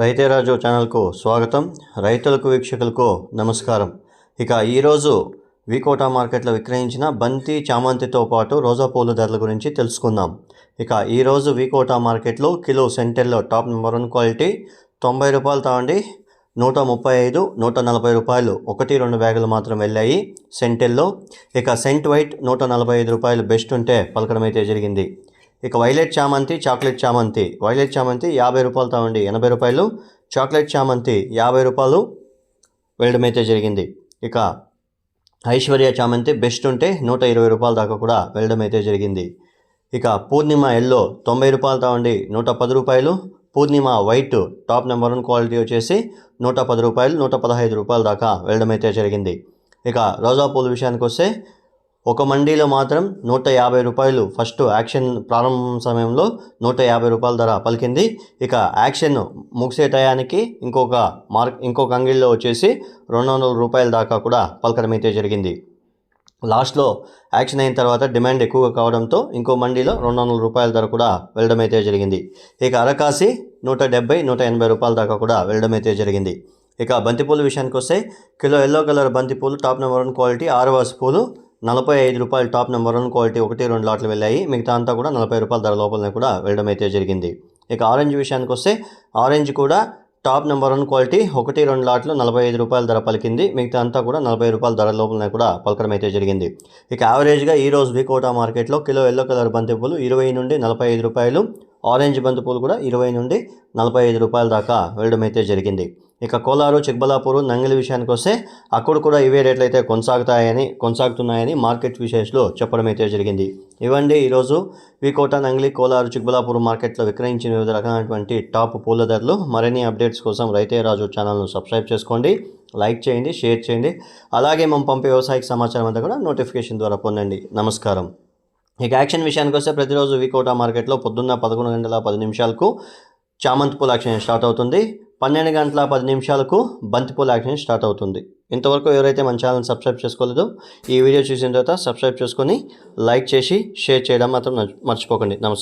రైతే రాజు ఛానల్కు స్వాగతం. రైతులకు వీక్షకులకు నమస్కారం. ఇక ఈరోజు వికోటా మార్కెట్లో విక్రయించిన బంతి చామంతితో పాటు రోజా పూల ధరల గురించి తెలుసుకుందాం. ఇక ఈరోజు వికోటా మార్కెట్లో కిలో సెంటెల్లో టాప్ నెంబర్ వన్ క్వాలిటీ తొంభై రూపాయలు తావండి. నూట ముప్పై ఐదు నూట నలభై రూపాయలు ఒకటి రెండు బ్యాగులు మాత్రం వెళ్ళాయి సెంటెల్లో ఇక సెంట్ వైట్ నూట నలభై ఐదు రూపాయలు బెస్ట్ ఉంటే పలకడం అయితే జరిగింది. ఇక వైలెట్ చామంతి చాక్లెట్ చామంతి. వైలెట్ చామంతి యాభై రూపాయలు తావండి. ఎనభై రూపాయలు. చాక్లెట్ చామంతి యాభై రూపాయలు వెళ్ళడమైతే అయితే జరిగింది. ఇక ఐశ్వర్య చామంతి బెస్ట్ ఉంటే నూట ఇరవై రూపాయల దాకా కూడా వెళ్ళడం అయితే జరిగింది. ఇక పూర్ణిమ ఎల్లో తొంభై రూపాయలు తావండి. నూట పది రూపాయలు. Purnima white top number one quality వచ్చేసి నూట పది రూపాయలు నూట పదహైదు రూపాయల దాకా వెళ్ళడం అయితే జరిగింది. ఇక రోజా పూల విషయానికి వస్తే ఒక మండీలో మాత్రం నూట యాభై రూపాయలు ఫస్ట్ యాక్షన్ ప్రారంభ సమయంలో నూట యాభై రూపాయల ధర పలికింది. ఇక యాక్షన్ ముగిసే టయానికి ఇంకొక మార్క్ ఇంకొక అంగిల్లో వచ్చేసి రెండు వందల రూపాయల దాకా కూడా పలకడం అయితే జరిగింది. లాస్ట్లో యాక్షన్ అయిన తర్వాత డిమాండ్ ఎక్కువగా కావడంతో ఇంకో మండీలో రెండు వందల రూపాయల ధర కూడా వెళ్ళడం అయితే జరిగింది. ఇక అరకాసి నూట డెబ్బై నూట ఎనభై రూపాయల దాకా కూడా వెళ్ళడం అయితే జరిగింది. ఇక బంతిపూల విషయానికి వస్తే కిలో ఎల్లో కలర్ బంతిపూలు టాప్ నెంబర్ వన్ క్వాలిటీ ఆరువాస్ పూలు నలభై ఐదు రూపాయలు టాప్ నెంబర్ వన్ క్వాలిటీ ఒకటి రెండు లాట్లు వెళ్ళాయి. మిగతా అంతా కూడా నలభై రూపాయల ధర లోపలనే కూడా వెళ్ళడం అయితే జరిగింది. ఇక ఆరెంజ్ విషయానికి వస్తే ఆరెంజ్ కూడా టాప్ నెంబర్ వన్ క్వాలిటీ ఒకటి రెండు లాట్లు నలభై ఐదు రూపాయల ధర పలికింది. మిగతా అంతా కూడా నలభై రూపాయల ధర లోపలనే కూడా పలకడం అయితే జరిగింది. ఇక యావరేజ్గా ఈ రోజు వికోటా మార్కెట్లో కిలో ఎల్లో కలర్ బంతిపూలు ఇరవై నుండి నలభై ఐదు రూపాయలు ఆరెంజ్ బంతిపూలు కూడా ఇరవై నుండి నలభై ఐదు రూపాయల దాకా వెళ్ళడం అయితే జరిగింది. ఇక కోలారు చిక్బలాపూరు నంగిలి విషయానికి వస్తే అక్కడ కూడా ఇవే రేట్లు అయితే కొనసాగుతాయని కొనసాగుతున్నాయని మార్కెట్ విశేషలో చెప్పడం అయితే జరిగింది. ఇవ్వండి ఈరోజు వికోట నంగిలి కోలారు చిక్బలాపూర్ మార్కెట్లో విక్రయించిన వివిధ రకాలైనటువంటి టాప్ పూల ధరలు మరిన్ని అప్డేట్స్ కోసం రైతే రాజు ఛానల్ను సబ్స్క్రైబ్ చేసుకోండి లైక్ చేయండి షేర్ చేయండి. అలాగే మేము పంపే వ్యవసాయక సమాచారం అంతా కూడా నోటిఫికేషన్ ద్వారా పొందండి. నమస్కారం. ఇక యాక్షన్ విషయానికి వస్తే ప్రతిరోజు వికోట మార్కెట్లో పొద్దున్న పదకొండు గంటల పది నిమిషాలకు చామంతి పూల యాక్షన్ స్టార్ట్ అవుతుంది. పన్నెండు గంటల పది నిమిషాలకు బంతిపూల యాక్షన్ స్టార్ట్ అవుతుంది. ఇంతవరకు ఎవరైతే మన ఛానల్ సబ్స్క్రైబ్ చేసుకోలేదో ఈ వీడియో చూసిన తర్వాత సబ్స్క్రైబ్ చేసుకొని లైక్ చేసి షేర్ చేయడం మాత్రం మర్చిపోకండి. నమస్తే